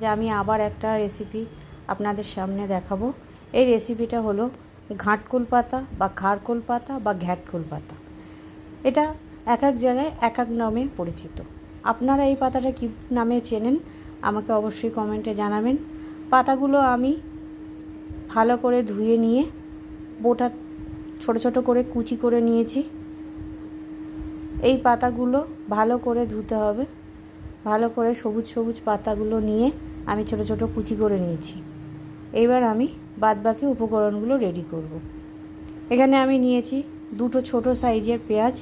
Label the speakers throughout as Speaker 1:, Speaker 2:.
Speaker 1: যে আমি আবার একটা রেসিপি আপনাদের সামনে দেখাবো। এই রেসিপিটা হলো ঘাটকুল পাতা বা খারকুল পাতা বা ঘ্যাটকুল পাতা। এটা এক এক জায়গায় এক এক নামে পরিচিত। আপনারা এই পাতাটা কী নামে চেনেন আমাকে অবশ্যই কমেন্টে জানাবেন। পাতাগুলো আমি ভালো করে ধুয়ে নিয়ে বোটা ছোট ছোট করে কুচি করে নিয়েছি। এই পাতাগুলো ভালো করে ধুতে হবে। ভালো করে সবুজ সবুজ পাতাগুলো নিয়ে আমি ছোট ছোট কুচি করে নিয়েছি। এবার আমি বাদবাকি উপকরণগুলো রেডি করব। এখানে আমি নিয়েছি দুটো ছোট সাইজের পেঁয়াজ,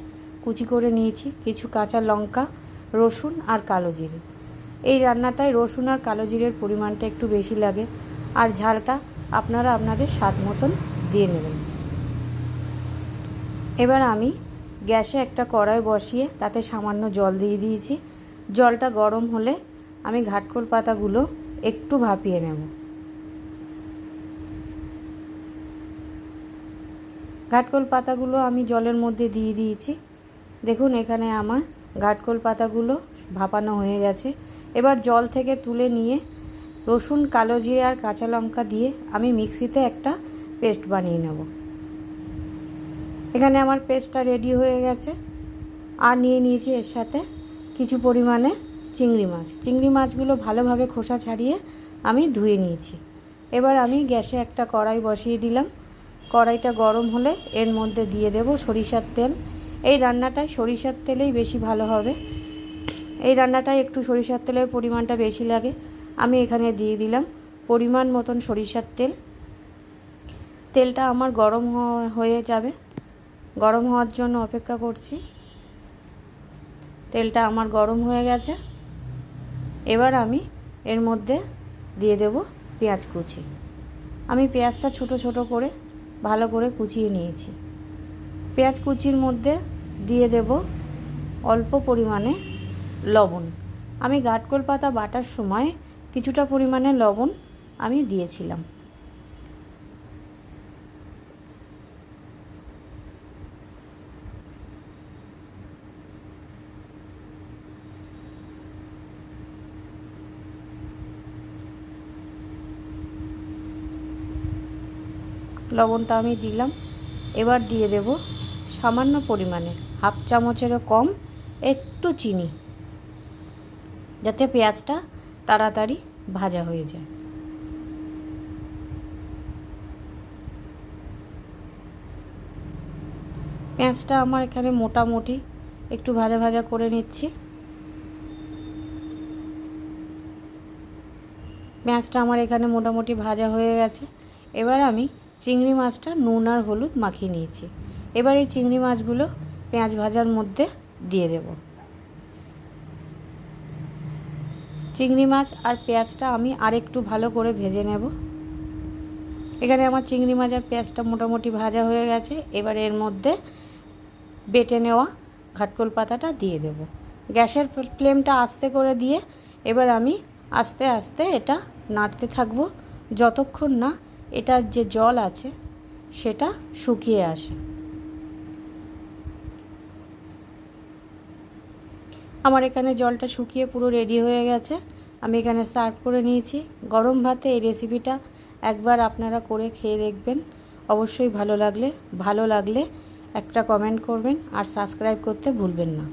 Speaker 1: কুচি করে নিয়েছি কিছু কাঁচা লঙ্কা, রসুন আর কালো জিরে। এই রান্নাটায় রসুন আর কালো জিরের পরিমাণটা একটু বেশি লাগে, আর ঝালটা আপনারা আপনাদের স্বাদ মতন দিয়ে নেবেন। এবার আমি গ্যাসে একটা কড়াই বসিয়ে তাতে সামান্য জল দিয়ে দিয়েছি। জলটা গরম হলে আমি ঘাটকোল পাতাগুলো একটু ভাপিয়ে নেব। ঘাটকোল পাতাগুলো আমি জলের মধ্যে দিয়ে দিয়েছি। দেখুন, এখানে আমার ঘাটকোল পাতাগুলো ভাপানো হয়ে গেছে। এবার জল থেকে তুলে নিয়ে রসুন, কালো জিরে আর কাঁচা লঙ্কা দিয়ে আমি মিক্সিতে একটা পেস্ট বানিয়ে নেব। এখানে আমার পেস্টটা রেডি হয়ে গেছে। আর নিয়ে নিয়েছি এর সাথে কিছু পরিমাণে চিংড়ি মাছ। চিংড়ি মাছগুলো ভালোভাবে খোসা ছাড়িয়ে আমি ধুয়ে নিয়েছি। এবার আমি গ্যাসে একটা কড়াই বসিয়ে দিলাম। কড়াইটা গরম হলে এর মধ্যে দিয়ে দেব সরিষার তেল। এই রান্নাটায় সরিষার তেলেই বেশি ভালো হবে। এই রান্নাটায় একটু সরিষার তেলের পরিমাণটা বেশি লাগে। আমি এখানে দিয়ে দিলাম পরিমাণ মতন সরিষার তেল। তেলটা আমার গরম হয়ে যাবে। গরম হওয়ার জন্য অপেক্ষা করছি। তেলটা আমার গরম হয়ে গেছে। এবার আমি এর মধ্যে দিয়ে দেব পেঁয়াজ কুচি। আমি পেঁয়াজটা ছোট ছোট করে ভালো করে কুচিয়ে নিয়েছি। পেঁয়াজ কুচির মধ্যে দিয়ে দেব অল্প পরিমাণে লবণ। আমি গাটকোল পাতা বাটার সময় কিছুটা পরিমাণে লবণ আমি দিয়েছিলাম। লবণটা আমি দিলাম। এবার দিয়ে দেব সামান্য পরিমাণে হাফ চামচেরও কম একটু চিনি, যাতে পেঁয়াজটা তাড়াতাড়ি ভাজা হয়ে যায়। পেঁয়াজটা আমার এখানে মোটামুটি একটু ভাজা ভাজা করে নিচ্ছি। পেঁয়াজটা আমার এখানে মোটামুটি ভাজা হয়ে গেছে। এবার আমি চিংড়ি মাছটা নুন আর হলুদ মাখিয়ে নিয়েছি। এবার এই চিংড়ি মাছগুলো পেঁয়াজ ভাজার মধ্যে দিয়ে দেব। চিংড়ি মাছ আর পেঁয়াজটা আমি আরেকটু ভালো করে ভেজে নেব। এখানে আমার চিংড়ি মাছ আর পেঁয়াজটা মোটামুটি ভাজা হয়ে গেছে। এবার এর মধ্যে বেটে নেওয়া ঘাটকোল পাতাটা দিয়ে দেব। গ্যাসের ফ্লেমটা আস্তে করে দিয়ে এবার আমি আস্তে আস্তে এটা নাড়তে থাকব। যতক্ষণ না এটার যে জল আছে, সেটা শুকিয়ে আসে। আমার এখানে জলটা শুকিয়ে পুরো রেডি হয়ে গেছে। আমি এখানে সার্ভ করে নিয়েছি। গরম ভাতে এই রেসিপিটা একবার আপনারা করে খেয়ে দেখবেন। অবশ্যই ভালো লাগলে ভালো লাগলে একটা কমেন্ট করবেন আর সাবস্ক্রাইব করতে ভুলবেন না।